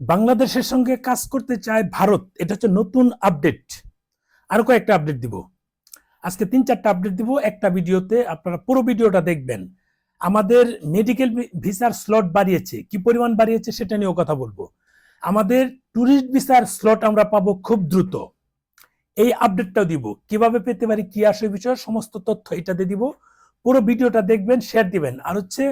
বাংলাদেশের সঙ্গে কাজ করতে চায় ভারত, এটা হচ্ছে নতুন আপডেট আরও কয়েকটা আপডেট দিব। আজকে তিন চারটা আপডেট দিব। একটা ভিডিওতে আপনারা পুরো ভিডিওটা দেখবেন। আমাদের মেডিকেল ভিসার স্লট বাড়িয়েছে। কি পরিমাণ বাড়িয়েছে সেটা নিয়েও কথা বলব। আমাদের ট্যুরিস্ট ভিসার স্লট আমরা পাবো খুব দ্রুত। এই আপডেটটাও দিব। কীভাবে পেতে পারি, কি আসে বিষয়ে সমস্ত তথ্য এটাতে দিব। পুরো ভিডিওটা দেখবেন শেয়ার দিবেন। আর হচ্ছে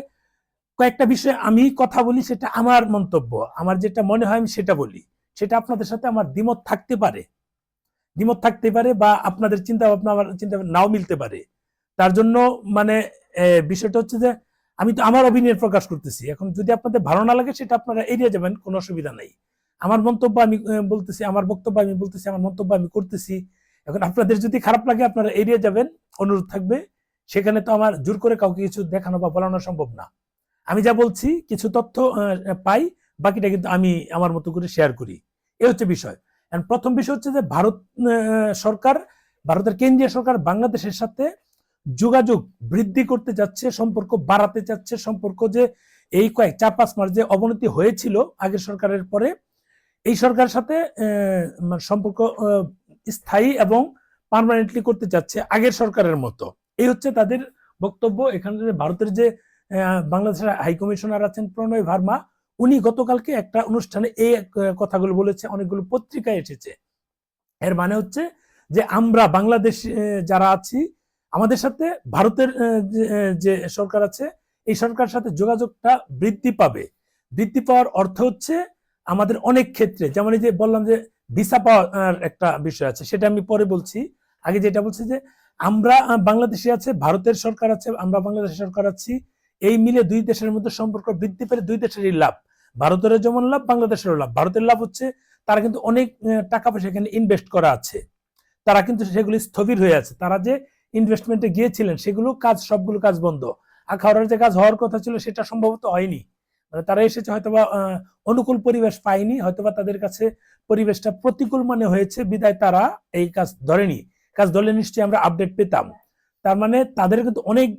কয়েকটা বিষয়ে আমি কথা বলি, সেটা আমার মন্তব্য। আমার যেটা মনে হয় আমি সেটা বলি। সেটা আপনাদের সাথে আমার দ্বিমত থাকতে পারে। দ্বিমত থাকতে পারে বা আপনাদের চিন্তা ভাবনা আমার চিন্তা নাও মিলতে পারে। তার জন্য মানে বিষয়টা হচ্ছে যে, আমি তো আমার অভিনয় প্রকাশ করতেছি। এখন যদি আপনাদের ভালো না লাগে, সেটা আপনারা এড়িয়ে যাবেন, কোনো অসুবিধা নাই। আমার মন্তব্য আমি বলতেছি, আমার বক্তব্য আমি বলতেছি, আমার মন্তব্য আমি করতেছি। এখন আপনাদের যদি খারাপ লাগে, আপনারা এড়িয়ে যাবেন, অনুরোধ থাকবে। সেখানে তো আমার জোর করে কাউকে কিছু দেখানো বা বলানো সম্ভব না। আমি যা বলছি, কিছু তথ্য পাই, বাকিটা কিন্তু আমি আমার মতো করে শেয়ার করি। এ হচ্ছে বিষয়। প্রথম বিষয় হচ্ছে যে ভারত সরকার, ভারতের কেন্দ্রীয় সরকার বাংলাদেশের সাথে যোগাযোগ বৃদ্ধি করতে যাচ্ছে, সম্পর্ক বাড়াতে যাচ্ছে, সম্পর্ক যে এই কয়েক চার পাঁচ মাস যে অবনতি হয়েছিল আগের সরকারের পরে, এই সরকারের সাথে মানে সম্পর্ক স্থায়ী এবং পার্মানেন্টলি করতে যাচ্ছে আগের সরকারের মতো। এই হচ্ছে তাদের বক্তব্য। এখানে ভারতের যে বাংলাদেশের হাই কমিশনার আছেন প্রণয় ভার্মা। উনি গতকালকে একটা অনুষ্ঠানে এই কথাগুলো বলেছে, অনেকগুলো পত্রিকায় এসেছে। এর মানে হচ্ছে যে আমরা বাংলাদেশ যারা আছি, আমাদের সাথে ভারতের যে- সরকার আছে, এই সরকার সাথে যোগাযোগটা বৃদ্ধি পাবে। বৃদ্ধি পাওয়ার অর্থ হচ্ছে আমাদের অনেক ক্ষেত্রে, যেমন এই যে বললাম যে ভিসা পাওয়ার একটা বিষয় আছে, সেটা আমি পরে বলছি। আগে যেটা বলছি যে আমরা বাংলাদেশে আছে, ভারতের সরকার আছে, আমরা বাংলাদেশের সরকার আছি এই মিলে দুই দেশের মধ্যে সম্পর্ক বৃদ্ধি পেলে দুই দেশেরই লাভ। ভারতের যেমন লাভ, বাংলাদেশেরও লাভ। ভারতের লাভ হচ্ছে তারা কিন্তু অনেক টাকা পয়সা এখানে ইনভেস্ট করা আছে। তারা কিন্তু সেগুলি স্থবির হয়ে আছে। তারা যে ইনভেস্টমেন্টে গিয়েছিলেন, সেগুলো কাজ, সবগুলো কাজ বন্ধ। আখাউড়ার যে কাজ হওয়ার কথা ছিল, সেটা সম্ভবত হয়নি। মানে তারা এসেছে হয়তোবা অনুকূল পরিবেশ পায়নি, হয়তোবা তাদের কাছে পরিবেশটা প্রতিকূল মনে হয়েছে। বিদায় তারা এই কাজ ধরেনি। কাজ ধরলে নিশ্চয়ই আমরা আপডেট পেতাম। তার মানে তাদের কিন্তু অনেক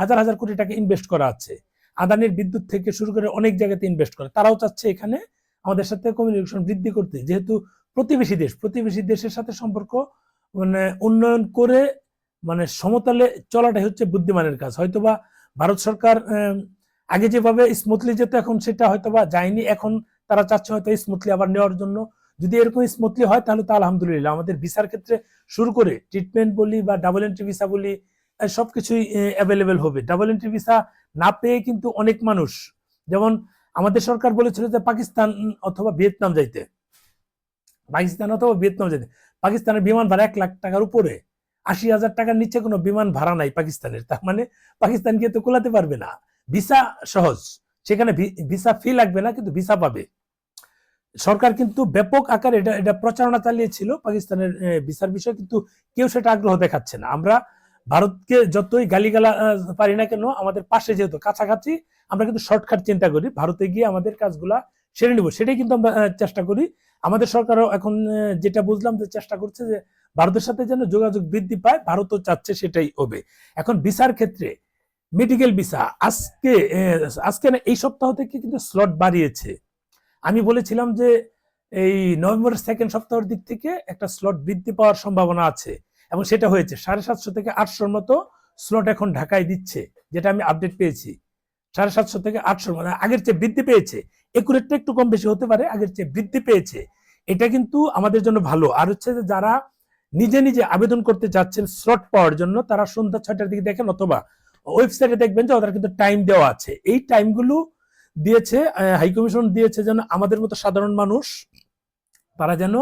হাজার হাজার কোটি টাকা ইনভেস্ট করা আছে। আদানির বিদ্যুৎ থেকে শুরু করে অনেক জায়গাতে ইনভেস্ট করে। তারাও চাচ্ছে এখানে আমাদের সাথে কমিউনিকেশন বৃদ্ধি করতে। যেহেতু প্রতিবেশী দেশ, প্রতিবেশী দেশের সাথে সম্পর্ক মানে উন্নয়ন করে মানে সমতলে চলাটাই হচ্ছে বুদ্ধিমানের কাজ। হয়তোবা ভারত সরকার আগে যেভাবে স্মুথলি যেত, এখন সেটা হয়তোবা যায়নি। এখন তারা চাচ্ছে হয়তো স্মুথলি আবার নেওয়ার জন্য। যদি এরকম স্মুথলি হয়, তাহলে তো আলহামদুলিল্লাহ। আমাদের ভিসার ক্ষেত্রে শুরু করে ট্রিটমেন্ট বলি বা ডাবল এন্ট্রি ভিসা বলি সবকিছুই অ্যাভেলেবেল হবে। ডাবল এন্ট্রি ভিসা না পেয়ে কিন্তু অনেক মানুষ, যেমন আমাদের সরকার বলেছিল যে পাকিস্তান অথবা ভিয়েতনাম যাইতে। পাকিস্তান অথবা ভিয়েতনাম যাইতে। পাকিস্তানের বিমান ভাড়া এক লাখ টাকার উপরে। আশি হাজার টাকার নিচে কোনো বিমান ভাড়া নাই পাকিস্তানের। তার মানে পাকিস্তান গিয়ে তো কোলাতে পারবে না। ভিসা সহজ। সেখানে ভিসা ফি লাগবে না, কিন্তু ভিসা পাবে। সরকার কিন্তু ব্যাপক আকারে এটা এটা প্রচারণা চালিয়েছিল পাকিস্তানের বিচার বিষয়ে, কিন্তু কেউ সেটা আগ্রহ দেখাচ্ছে না। আমরা ভারতকে যতই গালিগালা পারি না কেন, আমাদের পাশে যেহেতু কাছাকাছি, আমরা কিন্তু শর্টকাট চিন্তা করি, ভারতে গিয়ে আমাদের কাজগুলা সেরে নিব। সেটাই কিন্তু আমরা চেষ্টা করি। আমাদের সরকারও এখন যেটা বুঝলাম যে চেষ্টা করছে যে ভারতের সাথে যেন যোগাযোগ বৃদ্ধি পায়, ভারতও চাচ্ছে সেটাই হবে। এখন বিচার ক্ষেত্রে মেডিকেল ভিসা আজকে আজকে না, এই সপ্তাহ থেকে কিন্তু স্লট বাড়িয়েছে। আমি বলেছিলাম যে এই নভেম্বরের সেকেন্ড সপ্তাহের দিক থেকে একটা স্লট বৃদ্ধি পাওয়ার সম্ভাবনা আছে এবং সেটা হয়েছে। সাড়ে সাতশো থেকে আটশোর মতো স্লট এখন ঢাকায় দিচ্ছে, যেটা আমি আপডেট পেয়েছি। সাড়ে সাতশো থেকে আটশোর মানে আগের চেয়ে বৃদ্ধি পেয়েছে। একুরেটটা একটু কম বেশি হতে পারে, আগের চেয়ে বৃদ্ধি পেয়েছে। এটা কিন্তু আমাদের জন্য ভালো। আর হচ্ছে যে যারা নিজে নিজে আবেদন করতে যাচ্ছেন স্লট পাওয়ার জন্য, তারা সন্ধ্যা ছয়টার দিকে দেখেন অথবা ওয়েবসাইটে দেখবেন যে ওদের কিন্তু টাইম দেওয়া আছে। এই টাইমগুলো দিয়েছে হাই কমিশন দিয়েছে যেন আমাদের মতো সাধারণ মানুষ তারা যেন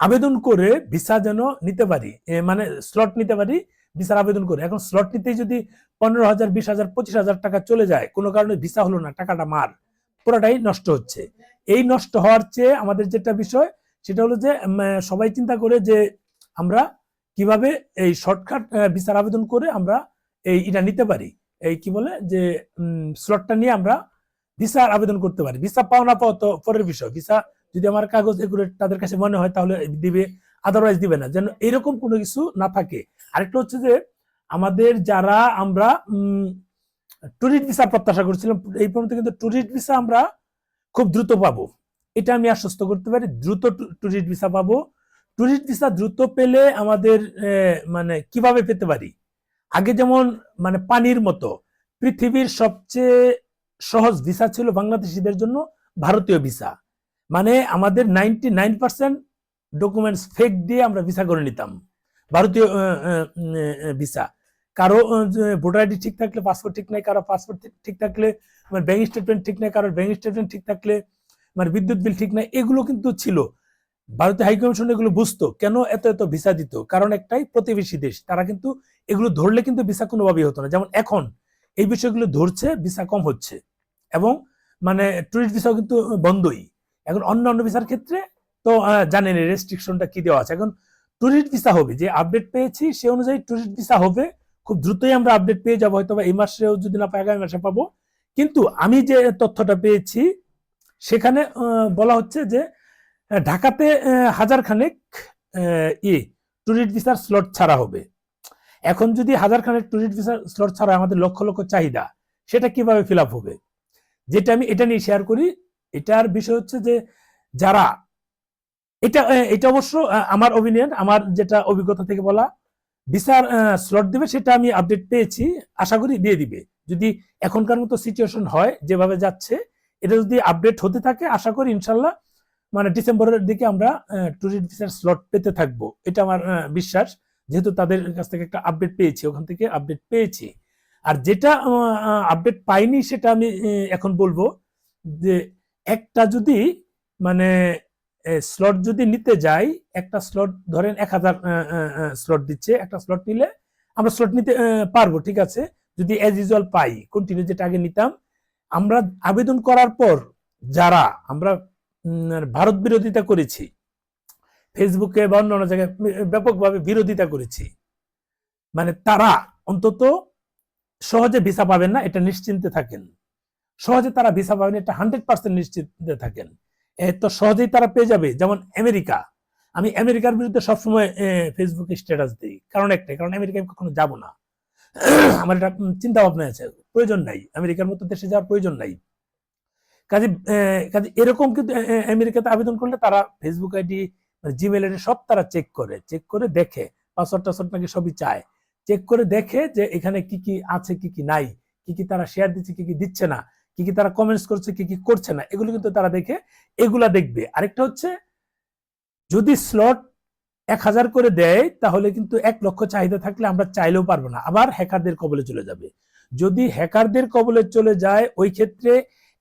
আবেদন করে ভিসা যেন নিতে পারি মানে স্লট নিতে পারি, ভিসার আবেদন করে। এখন স্লট নিতেই যদি পনেরো হাজার, বিশ হাজার, পঁচিশ হাজার টাকা চলে যায়, কোনো কারণে ভিসা হলো না, টাকাটা মার, পুরোটাই নষ্ট হচ্ছে। এই নষ্ট হওয়ার চেয়ে আমাদের যেটা বিষয়, সেটা হলো যে সবাই চিন্তা করে যে আমরা কীভাবে এই শর্টকাট ভিসার আবেদন করে আমরা এই এটা নিতে পারি। এই কি বলে যে স্লটটা নিয়ে আমরা ভিসার আবেদন করতে পারি। ভিসা পাও না পাও তো পরের বিষয়। ভিসা যদি আমার কাগজ এগুলো তাদের কাছে মনে হয় তাহলে দিবে আদারওয়াইজ দিবে না। যেন এরকম কোনো কিছু না থাকে। আরেকটা হচ্ছে যে আমাদের যারা আমরা ট্যুরিস্ট ভিসা প্রত্যাশা করছিলাম, এই পর্যন্ত কিন্তু ট্যুরিস্ট ভিসা আমরা খুব দ্রুত পাবো। এটা আমি আশ্বস্ত করতে পারি, দ্রুত ট্যুরিস্ট ভিসা পাবো। ট্যুরিস্ট ভিসা দ্রুত পেলে আমাদের মানে কীভাবে পেতে পারি? আগে যেমন মানে পানির মতো, পৃথিবীর সবচেয়ে সহজ ভিসা ছিল বাংলাদেশিদের জন্য, ভারতীয় ভিসা মানে আমাদের ninety nine percent documents fake দিয়ে আমরা ভিসা করে নিতাম, ভারতীয় ভিসা কারও ভোটার আইডি ঠিক থাকলে পাসপোর্ট ঠিক নাই, কারও পাসপোর্ট ঠিক থাকলে মানে ব্যাংক স্টেটমেন্ট ঠিক নাই, কারোর ব্যাংক স্টেটমেন্ট ঠিক থাকলে মানে বিদ্যুৎ বিল ঠিক নাই, এগুলো কিন্তু ছিল। ভারতীয় হাইকমিশন এগুলো বুঝতো, কেন এত এত ভিসা দিত? কারণ একটাই, প্রতিবেশী দেশ, তারা কিন্তু এগুলো ধরলে কিন্তু ভিসা কোনোভাবেই হতো না। যেমন এখন, এই বিষয়গুলো ধরছে ভিসা কম হচ্ছে। এবং মানে টুরিস্ট ভিসাও কিন্তু বন্ধই। এখন অন্য অন্য ভিসার ক্ষেত্রে তো জানেন রেস্ট্রিকশনটা কি দেওয়া আছে। এখন টুরিস্ট ভিসা হবে, যে আপডেট পেয়েছি সে অনুযায়ী টুরিস্ট ভিসা হবে, খুব দ্রুতই আমরা আপডেট পেয়ে যাব হয়তো এই মাসেও যদি না পাই, আগামী মাসে পাবো। কিন্তু আমি যে তথ্যটা পেয়েছি, সেখানে বলা হচ্ছে যে ঢাকাতে হাজার খানেক ই টুরিস্ট ভিসার স্লট ছাড়া হবে। এখন যদি হাজার খানেক টুরিস্ট ভিসার স্লট ছাড়া আমাদের লক্ষ লক্ষ চাহিদা, সেটা কীভাবে ফিল আপ হবে? যেটা আমি এটা নিয়ে শেয়ার করি, এটার বিষয় হচ্ছে যে যারা, এটা এটা অবশ্য আমার অপিনিয়ন আমার যেটা অভিজ্ঞতা থেকে বলা ভিসার স্লট দেবে সেটা আমি আপডেট পেয়েছি, আশা করি দিয়ে দিবে। যদি এখনকার মতো সিচুয়েশন হয়, যেভাবে যাচ্ছে, এটা যদি আপডেট হতে থাকে, আশা করি ইনশাল্লাহ মানে ডিসেম্বরের দিকে আমরা টুরিস্ট ভিসার স্লট পেতে থাকব। এটা আমার বিশ্বাস, যেহেতু তাদের কাছ থেকে একটা আপডেট পেয়েছি, ওখান থেকে আপডেট পেয়েছি। আর যেটা আপডেট পাইনি সেটা আমি এখন বলব যে একটা যদি মানে স্লট যদি নিতে যাই, একটা স্লট ধরেন এক হাজার স্লট দিচ্ছে, একটা স্লট নিলে আমরা স্লট নিতে পারব, ঠিক আছে? যদি অ্যাজ ইউজুয়াল পাই কন্টিনিউ যেটা আগে নিতাম, আমরা আবেদন করার পর যারা আমরা ভারত বিরোধিতা করেছি, ফেসবুকে বা অন্য জায়গায় ব্যাপকভাবে বিরোধিতা করেছি মানে তারা অন্তত সহজে ভিসা পাবেন না, এটা নিশ্চিন্তে থাকেন। সহজে তারা ভিসা পাবেন, এটা হান্ড্রেড পার্সেন্ট নিশ্চিন্তে থাকেন। এত সহজেই তারা পেয়ে যাবে, যেমন আমেরিকা। আমি আমেরিকার বিরুদ্ধে সবসময় ফেসবুকে স্ট্যাটাস দিই। কারণ একটাই, কারণ আমেরিকা আমি কখনো যাব না। আমার এটা চিন্তা ভাবনা আছে, প্রয়োজন নাই। আমেরিকার মতো দেশে যাওয়ার প্রয়োজন নাই। কাজে কাজে এরকম কিন্তু আমেরিকাতে আবেদন করলে তারা ফেসবুক আইডি জিমেল আইডি সব তারা চেক করে চেক করে দেখে। পাসওয়ার্ড টাসওয়ার্ড নাকি সবই চায়। চেক করে দেখে যে এখানে কি কি আছে, কি কি নাই, কি কি তারা শেয়ার দিচ্ছে, কি কি দিচ্ছে না, কি কি তারা কমেন্টস করছে, কি কি করছে না, এগুলো কিন্তু তারা দেখে এগুলা দেখবে। আরেকটা হচ্ছে, যদি স্লট এক হাজার করে দেয়, তাহলে কিন্তু এক লক্ষ চাহিদা থাকলে আমরা চাইলেও পারব না, আবার হ্যাকারদের কবলে চলে যাবে। যদি হ্যাকারদের কবলে চলে যায়, ওই ক্ষেত্রে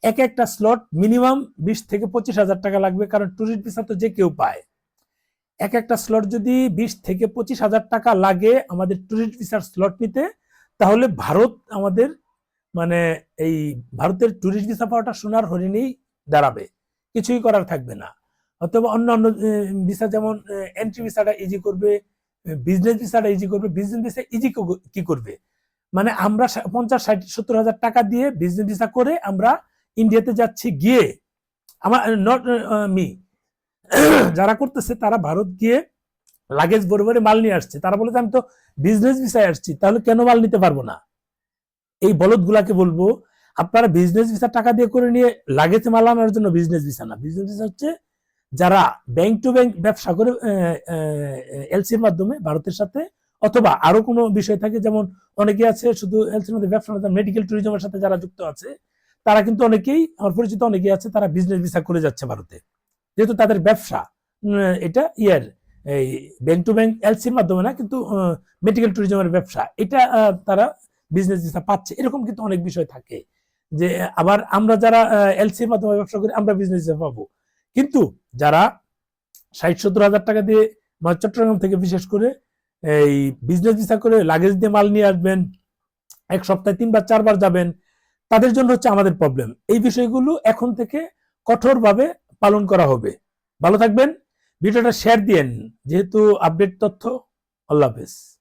এক একটা স্লট মিনিমাম বিশ থেকে পঁচিশ হাজার টাকা লাগবে, কারণ টুরিস্ট ভিসা তো যে কেউ পায়। এক একটা স্লট যদি বিশ থেকে পঁচিশ হাজার টাকা লাগে আমাদের টুরিস্ট ভিসার স্লট নিতে, তাহলে ভারত আমাদের মানে এই ভারতের টুরিস্ট ভিসা পাওয়াটা সোনার হরিণেই দাঁড়াবে। কিছুই করার থাকবে না। অথবা অন্য অন্য ভিসা যেমন এন্ট্রি ভিসাটা ইজি করবে বিজনেস ভিসাটা ইজি করবে বিজনেস ভিসা ইজি কি করবে? মানে আমরা পঞ্চাশ, ষাট, সত্তর হাজার টাকা দিয়ে বিজনেস ভিসা করে আমরা ইন্ডিয়াতে যাচ্ছি গিয়ে। আমার নট মি যারা করতেছে, তারা ভারত গিয়ে লাগেজ ভরে মাল নিয়ে আসছে। তারা বলেছে, আমি তো বিজনেস ভিসায় আসছি, তাহলে কেন মাল নিতে পারব না? এই বলদ গুলাকে বলব, আপনারা বিজনেস ভিসা টাকা দিয়ে করে নিয়ে লাগেজ মাল আনার জন্য বিজনেস ভিসা না। বিজনেস ভিসা হচ্ছে যারা ব্যাংক টু ব্যাংক ব্যবসা করে এলসির মাধ্যমে ভারতের সাথে, অথবা আরও কোনো বিষয় থাকে, যেমন অনেকে আছে শুধু এলসির মধ্যে ব্যবসা মেডিকেল ট্যুরিজমের সাথে যারা যুক্ত আছে, তারা কিন্তু অনেকেই, আমার পরিচিত অনেকেই আছে, তারা বিজনেস ভিসা করে যাচ্ছে ভারতে। যেহেতু তাদের ব্যবসা এটা ইয়ার, এই ব্যাংক টু ব্যাংক এলসির মাধ্যমে না, কিন্তু মেডিকেল ট্যুরিজমের ব্যবসা, এটা তারা বিজনেস ভিসা পাচ্ছে, এরকম কিন্তু অনেক বিষয় থাকে যে, আবার আমরা যারা এলসির মাধ্যমে ব্যবসা করি, আমরা বিজনেস ভিসা পাবো। কিন্তু যারা ষাট সত্তর হাজার টাকা দিয়ে চট্টগ্রাম থেকে বিশেষ করে এই বিজনেস ভিসা করে লাগেজ দিয়ে মাল নিয়ে আসবেন, এক সপ্তাহে তিনবার, চারবার যাবেন, তাদের জন্য হচ্ছে আমাদের প্রবলেম এই বিষয়গুলো এখন থেকে কঠোরভাবে পালন করা হবে। ভালো থাকবেন। ভিডিওটা শেয়ার দিয়েন। যেহেতু আপডেট তথ্য আল্লাহ হাফেজ।